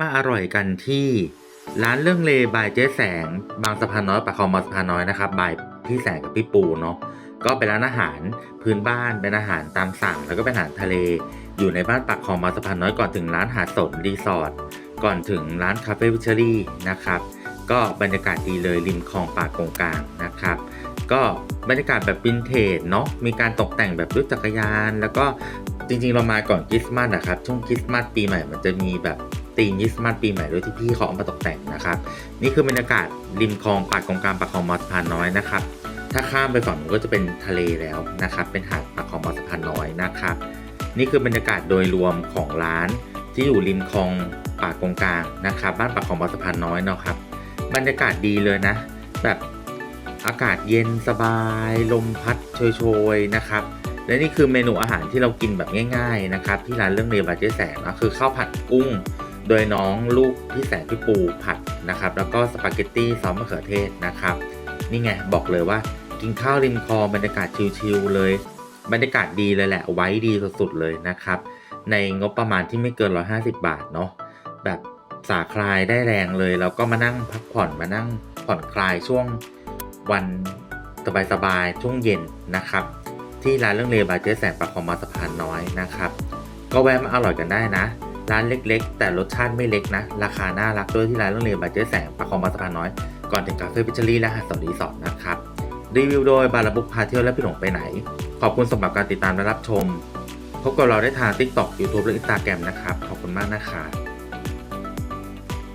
มาอร่อยกันที่ร้านเรื่องเลบายเจ๊แสง บางสะพานน้อยปากคลองบางสะพานน้อยนะครับบายพี่แสงกับพี่ปูเนาะก็เป็นร้านอาหารพื้นบ้านเป็นอาหารตามสั่ง แล้วก็เป็นอาหารทะเล อยู่ในบ้านปากคลองบางสะพานน้อยก่อนถึงร้านหาดสนรีสอร์ทก่อนถึงร้านคาเฟ่วิชรี่นะครับก็บรรยากาศดีเลยริมคลองปากกงกลางนะครับก็บรรยากาศแบบวินเทจเนาะมีการตกแต่งแบบด้วยจักรยาน แล้วก็จริงๆเรามาก่อนคริสต์มาสนะครับช่วงคริสต์มาสปีใหม่มันจะมีแบบ ธีมคริสมาสปีใหม่ด้วยที่พี่เขาเอามาตกแต่งนะครับ นี่คือบรรยากาศริมคลองปากกงกลางปากคลองมอสพานน้อยนะครับ ถ้าข้ามไปฝั่งนู้นก็จะเป็นทะเลแล้วนะครับ เป็นหาดปากคลองมอสพานน้อยนะครับ นี่คือบรรยากาศโดยรวมของร้านที่อยู่ริมคลองปากกงกลางนะครับ บ้านปากคลองมอสพานน้อยเนาะครับ บรรยากาศดีเลยนะ แบบอากาศเย็นสบาย ลมพัดโชยๆนะครับ และนี่คือเมนูอาหารที่เรากินแบบง่าย ๆนะครับ ที่ร้านเรื่องเรบาเจ๊แสงนะคือข้าวผัดกุ้ง โดยน้องลูกพี่แสงพี่ปูผัดนะครับ แล้วก็สปาเกตตี้ซอสมะเขือเทศนะครับ นี่ไงบอกเลยว่ากินข้าวริมคลองบรรยากาศชิลๆเลย บรรยากาศดีเลยแหละไว้ดีสุดๆเลยนะครับ ในงบประมาณที่ไม่เกิน 150 บาทเนาะแบบสาคลายได้แรงเลยแล้วก็มานั่งพักผ่อนมานั่งผ่อนคลายช่วงวันสบายๆช่วงเย็นนะครับ ที่ร้านเรื่องเลบาเจ๊แสงปากคองมาสะพานน้อยนะครับ ก็แวะมาอร่อยกันได้นะ ร้านเล็กๆ แต่รสชาติไม่เล็กนะ ราคาน่ารักด้วยที่ร้านเรื่องเลบาเจ๊แสงปากคองมาสะพานน้อย ก่อนถึงคาเฟ่พิชลี่และหาดสอนรีสอนนะครับ รีวิวโดยบาราบุกพาเที่ยวและพี่หลงไปไหน ขอบคุณสำหรับการติดตามและรับชม พบกับเราได้ทาง TikTok YouTube และ Instagram นะครับ ขอบคุณมากนะครับ